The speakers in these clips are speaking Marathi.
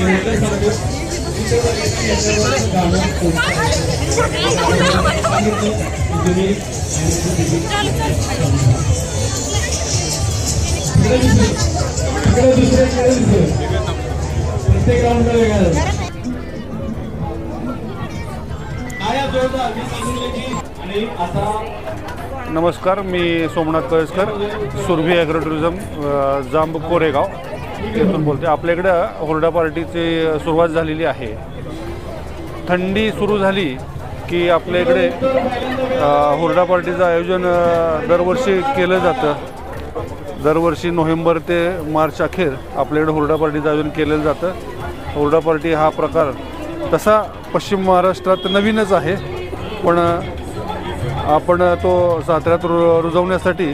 प्रत्येक नमस्कार मी सोमनाथ कळसकर सुरभी ॲग्रो टुरिझम जांब कोरेगाव. तिथून बोलते आपल्याकडं होर्डा पार्टीची सुरुवात झालेली आहे. थंडी सुरू झाली की आपल्या इकडे हुरडा पार्टीचं आयोजन दरवर्षी केलं जातं. दरवर्षी नोव्हेंबर ते मार्च अखेर आपल्याकडे हुरडा पार्टीचं आयोजन केलेलं जातं. हुरडा पार्टी हा प्रकार तसा पश्चिम महाराष्ट्रात नवीनच आहे. पण आपण तो साताऱ्यात रु रुजवण्यासाठी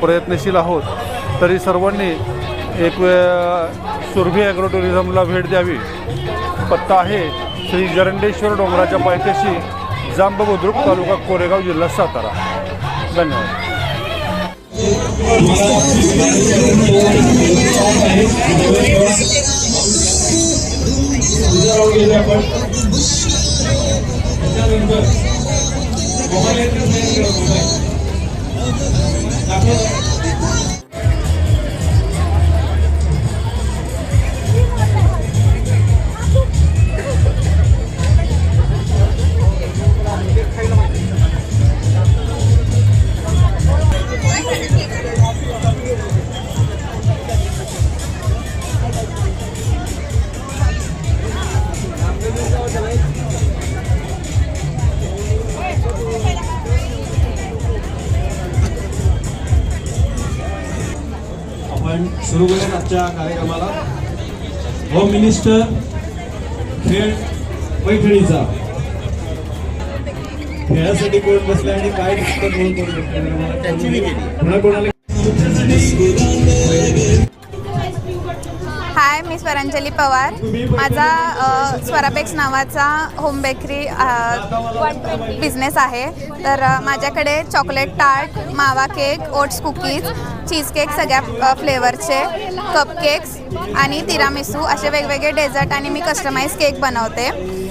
प्रयत्नशील आहोत. तरी सर्वांनी एक वेळ सुरभी ॲग्रो टुरिझमला भेट द्यावी. पत्ता आहे श्री जरंडेश्वर डोंगराच्या पायथ्याशी जांब बुद्रुक तालुका कोरेगाव जिल्हा सातारा. धन्यवाद. सुरू करूया आजच्या कार्यक्रमाला. होम मिनिस्टर खेळ पैठणीचा. खेळासाठी कोण बसलाय आणि काय दिसतं कोण कोणाला मी स्वरांजली पवार. माझा स्वरापेक्स नावाचा होम बेकरी बिझनेस आहे. तर माझ्याकडे chocolate tart mawa cake oats cookies cheese cake सगळ्या फ्लेवरचे कप केक्स आणि तिरामिसू असे वेगवेगळे डेझर्ट आणि मी कस्टमाइज केक बनवते.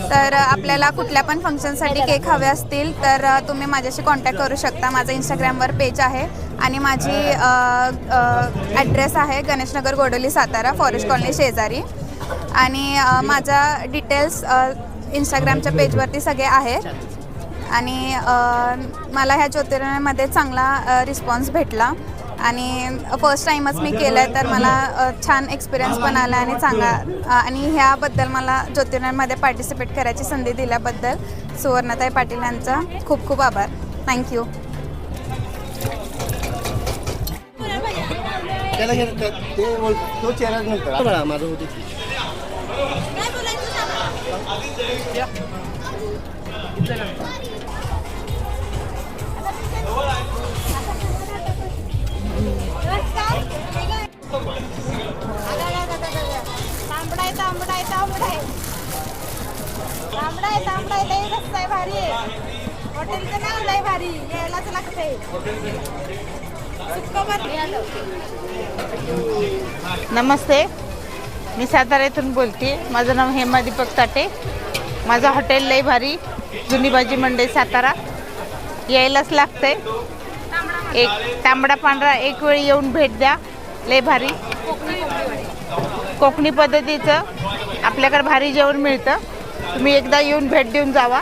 तर आपल्याला कुठल्या पण फंक्शनसाठी केक हवे असतील तर तुम्ही माझ्याशी कॉन्टॅक्ट करू शकता. माझं इंस्टाग्रामवर पेज आहे आणि माझी ॲड्रेस आहे गणेशनगर गोडोली सातारा फॉरेस्ट कॉलनी शेजारी. आणि माझा डिटेल्स इंस्टाग्रामच्या पेजवरती सगळे आहेत आणि मला ह्या ज्योतिर्लिंगामध्ये चांगला रिस्पॉन्स भेटला. आणि फर्स्ट टाईमच मी केलं आहे तर मला छान एक्सपिरियन्स पण आला आणि चांगला आणि ह्याबद्दल मला ज्योतिर्लिंगामध्ये पार्टिसिपेट करायची संधी दिल्याबद्दल सुवर्णताई पाटील यांचा खूप खूप आभार. थँक्यू त्याला घे ते बोल- तो चेहरा नंतर बघा माझं होते लय भारी. हॉटेलचं नाव लय भारी. यायलाच लागते नमस्ते. मी सातारा येथून बोलते. माझं नाव हेमा दीपक ताटे. माझं हॉटेल लय भारी. जुनी भाजी मंडई सातारा. यायलाच लागतंय. एक तांबडा पांढरा एक वेळी येऊन भेट द्या. लय भारी. कोकणी पद्धतीचं आपल्याकडे भारी जेवण मिळतं. तुम्ही एकदा येऊन भेट देऊन जावा.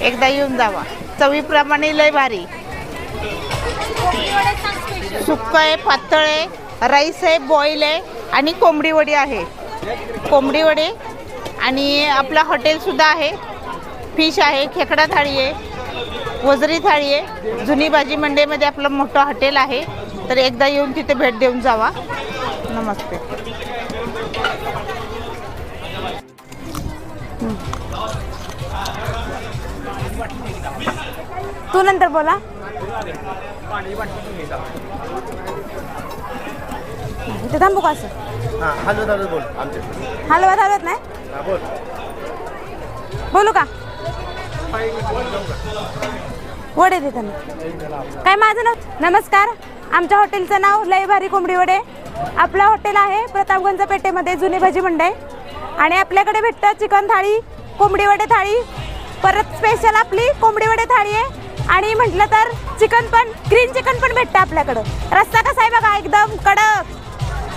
एकदा येऊन जावा. चवीप्रमाणे लय भारी. सुक्क आहे पातळ आहे राईस आहे बॉईल आहे आणि कोंबडी वडी आहे. कोंबडी वडी आणि आपलं हॉटेलसुद्धा आहे. फिश आहे खेकडा थाळी आहे वजरी थाळी आहे. जुनी भाजी मंडईमध्ये आपलं मोठं हॉटेल आहे. तर एकदा येऊन तिथे भेट देऊन जावा. नमस्ते. तू नंतर बोला. इथे थांबू का असं? हां हलवत हलवत बोल हलवत हलवत नाही? बोल. बोलू का? वडे देते मी काय माझं नाव? नमस्कार. आमच्या हॉटेलचं नाव लय भारी कोंबडी वडे. आपलं हॉटेल आहे प्रतापगंज पेठेमध्ये जुनी भाजी मंडई. आणि आपल्याकडे भेटतं चिकन थाळी कोंबडी वडे थाळी परत स्पेशल आपली कोंबडी वडे थाळी आहे. आणि म्हटलं तर चिकन पण ग्रीन चिकन पण भेटतं आपल्याकडं. रस्ता कसा आहे बघा एकदम कडक.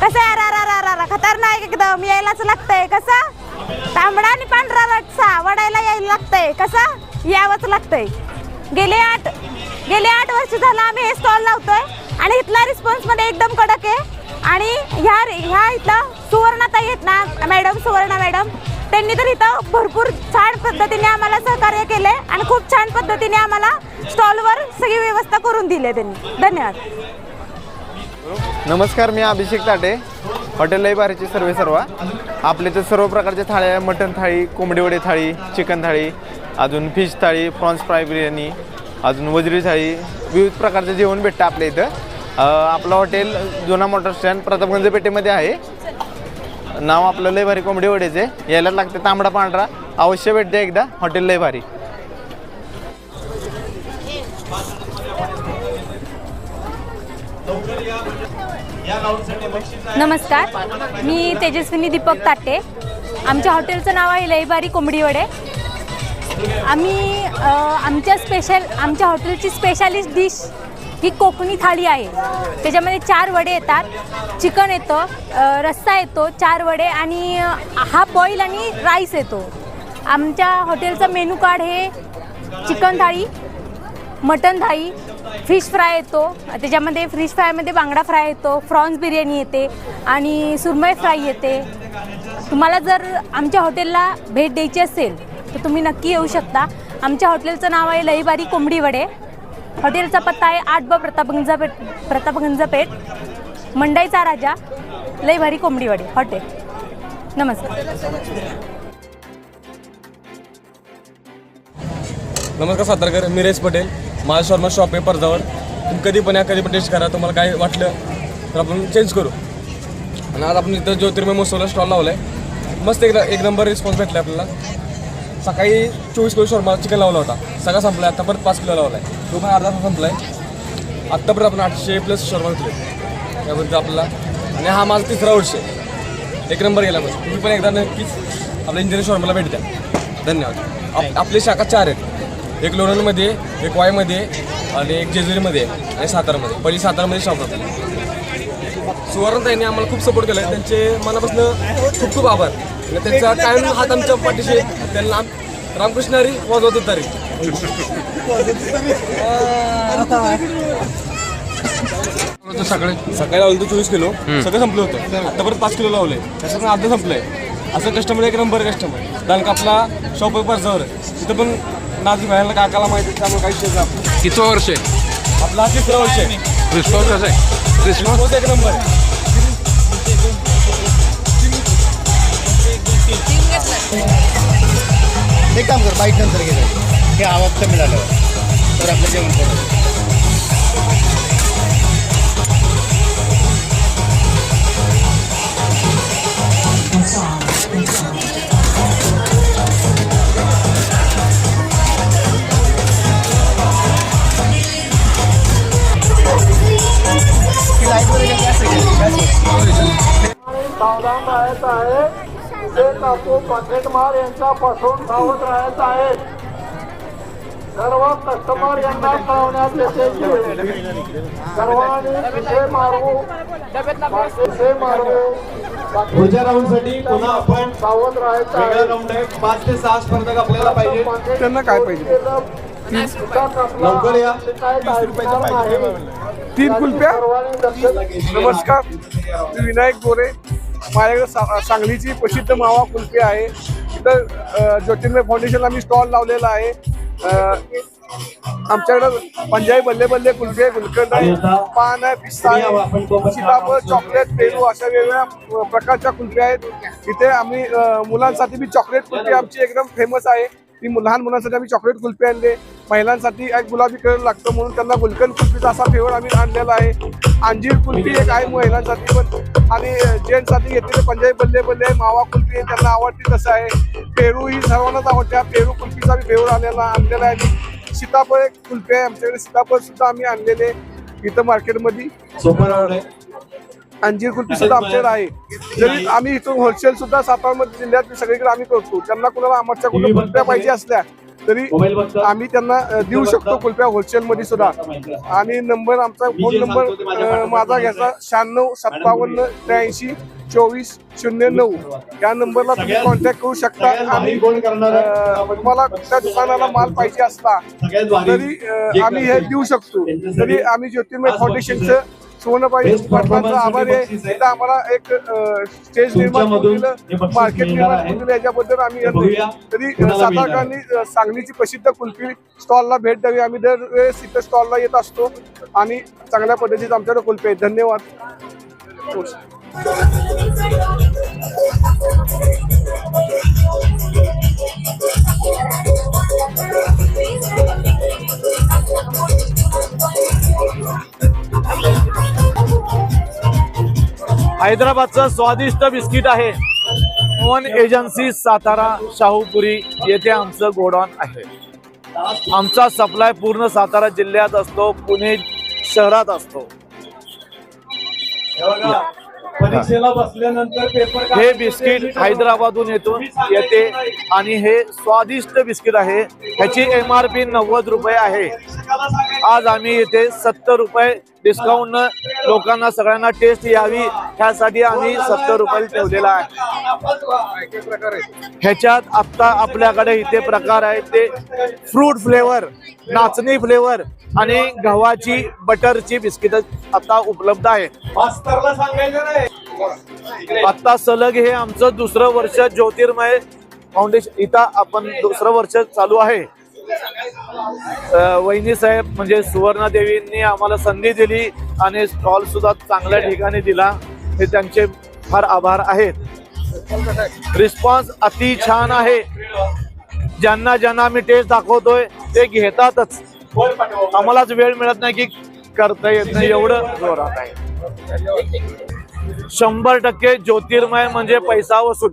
कसं आहे? अरा रा रा रा खतरनाक एकदम. यायलाच लागतंय. कसा? तांबडा आणि पांढरा रस्सा. वडायला यायला लागतंय. कसा? यावंच लागतंय. गेले आठ गेले आठ वर्ष झालं आम्ही हे स्टॉल लावतोय. आणि इथला रिस्पॉन्समध्ये एकदम कडक आहे. आणि ह्या ह्या इथलं सुवर्णाताई आहेत ना मॅडम सुवर्णा मॅडम. त्यांनी तर इथं भरपूर छान पद्धतीने आम्हाला सहकार्य केले आणि खूप छान पद्धतीने आम्हाला स्टॉलवर सगळी व्यवस्था करून दिली आहे त्यांनी. धन्यवाद. नमस्कार मी अभिषेक ताटे हॉटेल लईबारीचे सर्वे सर्व. आपले तर सर्व प्रकारच्या थाळ्या मटण थाळी कोंबडी वडे थाळी चिकन थाळी अजून fish thali prawns fry biryani अजून वजरी थाळी विविध प्रकारचं जेवण भेटतं आपल्या इथं. आपलं हॉटेल जुना मोटर स्टँड प्रतापगंज पेठेमध्ये आहे. नाव आपलं लयभारी कोंबडी वडेचे. यायला लागते तांबडा पांढरा. अवश्य भेटते एकदा. हॉटेल लय भारी. नमस्कार. मी तेजस्विनी दीपक ताटे. आमच्या हॉटेलचं नाव आहे लईबारी कोंबडी वडे. आम्ही आमच्या स्पेशल आमच्या हॉटेलची स्पेशालिस्ट डिश ही कोकणी थाळी आहे. त्याच्यामध्ये चार वडे येतात. चिकन येतं रस्सा येतो चार वडे आणि हा बॉईल आणि राईस येतो. आमच्या हॉटेलचं मेनू कार्ड हे chicken thali mutton thali fish fry येतो. त्याच्यामध्ये फिश फ्रायमध्ये बांगडा फ्राय येतो फ्रॉन्स बिर्याणी येते आणि सुरमई फ्राय येते. तुम्हाला जर आमच्या हॉटेलला भेट द्यायची असेल तर तुम्ही नक्की येऊ शकता. आमच्या हॉटेलचं नाव आहे लईबारी कोंबडी वडे. हॉटेलचा पत्ता आहे आठ ब प्रतापगंज पेठ प्रतापगंज पेठ मंडईचा राजा लय भारी कोंबडीवाडी हॉटेल नमस्कार. नमस्कार सातारकर मी रेस पटेल. माझा शॉर्मा शॉप आहे पर्जावर. तुम्ही कधी पण या कधी पण टेस्ट करा. तुम्हाला काय वाटलं तर आपण चेंज करू. आणि आज आपण इथं ज्योतिर्मय महोत्सवला स्टॉल लावला आहे मस्त एक एक नंबर रिस्पॉन्स भेटला आपल्याला. सकाळी चोवीस किलो शॉर्मा चिकन लावला होता. सगळा संपला आता परत पाच किलो लावला आहे तो पण अर्धा तास संपला आहे आत्तापर्यंत आपण आठशे प्लस शॉर्मा घेतले. त्याबद्दल आपल्याला आणि हा माझा तिसरा वर्ष. आहे एक नंबर गेला मग तुम्ही पण एकदा नक्कीच आपल्या इंजिनियर शॉर्माला भेट द्या. धन्यवाद. आप आपली शाखा चार आहेत. एक लोणंदमध्ये एक वायमध्ये आणि एक जेजुरीमध्ये आणि सातारामध्ये. पहिली सातारामध्ये शॉप होतं. सुवर्णताईंनी आम्हाला खूप सपोर्ट केला त्यांचे मनापासून खूप खूप आभार. आणि त्यांचा कायम हात आमच्या पाठीशी. त्यांना रामकृष्ण हरी वाजवत तारी. सकाळी सकाळी लावलं होतं चोवीस किलो. सगळं संपलं होतं. आता परत पाच किलो लावले त्याच्यातून अर्ध संपलंय. असं कस्टमर एक नंबर कस्टमर कारण का आपला शॉप पर्सावर आहे तिथं पण नाजी व्हायला काकाला माहिती त्यामुळे काही नाही. किती वर्ष आहे? आपला तिसरा वर्ष आहे. रिस्पॉन्स कसा आहे. तोच एक नंबर. एक काम कर बाईक नंतर गेलं हे आवाज कमी झालं तर आपलं जेवण करू. ते काकू पाकिटमार यांच्यापासून सावध राहायचं आहे. सर्व कस्टमर यांना कळवण्यात येते सर्वांनी मारू पिसे मारू पुढच्या राऊंडसाठी पुन्हा आपण सावध राहायचं आहे. राऊंड आहे. पाच ते सहा स्पर्धक आपल्याला पाहिजे. त्यांना काय पाहिजे? लवकर या. तीन कुल्प्या? नमस्कार. मी विनायक गोरे. माझ्याकडे सा सांगलीची प्रसिद्ध मावा कुल्फी आहे. इथं अ, ज्योतिर्मय फाउंडेशनला मी स्टॉल लावलेला आहे. आमच्याकडं पंजाबी बल्ले बल्ले कुल्फी आहे गुलकंद आहे पान आहे पिस्ता आहे सीताफळ चॉकलेट पेरू अशा वेगवेगळ्या प्रकारच्या कुल्फ्या आहेत. इथे आम्ही मुलांसाठी बी चॉकलेट कुल्फी आमची एकदम फेमस आहे. ती लहान मुलांसाठी आम्ही चॉकलेट कुल्फी आणले. महिलांसाठी एक गुलाबी कलर लागतो म्हणून त्यांना गुलकंद कुल्फीचा असा फेवर आम्ही आणलेला आहे. अंजीर कुल्फी एक आहे महिलांसाठी पण. आणि जेंट्ससाठी घेतलेले पंजाबी बल्ले बल्ले मावा कुल्फी आहे, त्यांना आवडते तसं आहे. पेरू ही सर्वांनाच आवडते. पेरू कुल्फीचा आम्ही फेवर आलेला आणलेला आहे. सीताफळ एक कुल्फी आहे. आमच्याकडे सीताफळ सुद्धा आम्ही आणलेले इथं मार्केटमध्ये अंजीर कुल्फी सुद्धा आमच्याकडे आहे. जरी आम्ही इथून होलसेल सुद्धा सातारामध्ये जिल्ह्यात सगळीकडे आम्ही करतो. त्यांना कुणाला आमच्या कुठे कुल्फ्या पाहिजे असल्या तरी आम्ही त्यांना देऊ शकतो कुल्फ्या होलसेल मध्ये सुद्धा आणि नंबर आमचा फोन नंबर माझा घ्यायचा शहाण्णव सत्तावन्न त्र्याऐंशी चोवीस शून्य नऊ. या नंबरला तुम्ही कॉन्टॅक्ट करू शकता. आणि अ, तुम्हाला त्या दुकानाला माल पाहिजे असला तरी आम्ही हे देऊ शकतो. तरी आम्ही ज्योतिर्मय फाउंडेशनचं सुवर्णबाई पाटलांचा आभार आहे. इथं आम्हाला एक स्टेज निर्माण दिलं मार्केट निर्माण दिलं याच्याबद्दल आम्ही येतो. तरी सातारकरांनी सांगलीची प्रसिद्ध कुल्फी स्टॉलला भेट द्यावी. आम्ही दरवेळेस इथं स्टॉलला येत असतो आणि चांगल्या पद्धतीचं आमच्याकडे कुल्फी आहे. धन्यवाद. हैदराबादचं स्वादिष्ट बिस्किट आहे. मोहन एजन्सी सातारा शाहूपुरी येथे आमचं गोडाऊन आहे. आमचा सप्लाय पूर्ण सातारा जिल्ह्यात असतो पुणे शहरात असतो. परीक्षेला बसल्यानंतर पेपर हे बिस्किट हैदराबादहून येथून येते आणि हे स्वादिष्ट बिस्किट आहे. ह्याची एम आर पी नव्वद रुपये आहे. आज आम्ही इथे सत्तर रुपये डिस्काउंट लोकांना सगळ्यांना टेस्ट यावी ह्यासाठी आम्ही सत्तर रुपये ठेवलेला आहे. ह्याच्यात आता आपल्याकडे इथे प्रकार आहेत ते फ्रूट फ्लेवर नाचणी फ्लेवर आणि गव्हाची बटरची बिस्किट आता उपलब्ध आहे मास्तरला सांगायचं नाही. आता सलग हे आमचं दुसरं वर्ष ज्योतिर्मय फाउंडेशन इथं आपण दुसरं वर्ष चालू आहे. वहिनी साहेब म्हणजे सुवर्णा देवींनी आम्हाला संधी दिली आणि स्टॉल सुद्धा चांगल्या ठिकाणी दिला. हे त्यांचे फार आभार आहेत. रिस्पॉन्स अति छान आहे. ज्यांना ज्यांना आम्ही टेस्ट दाखवतोय ते घेतातच. आम्हालाच वेळ मिळत नाही की करता येत नाही एवढं. जोरात आहे शंभर टक्के ज्योतिर्मय म्हणजे पैसा वसूल.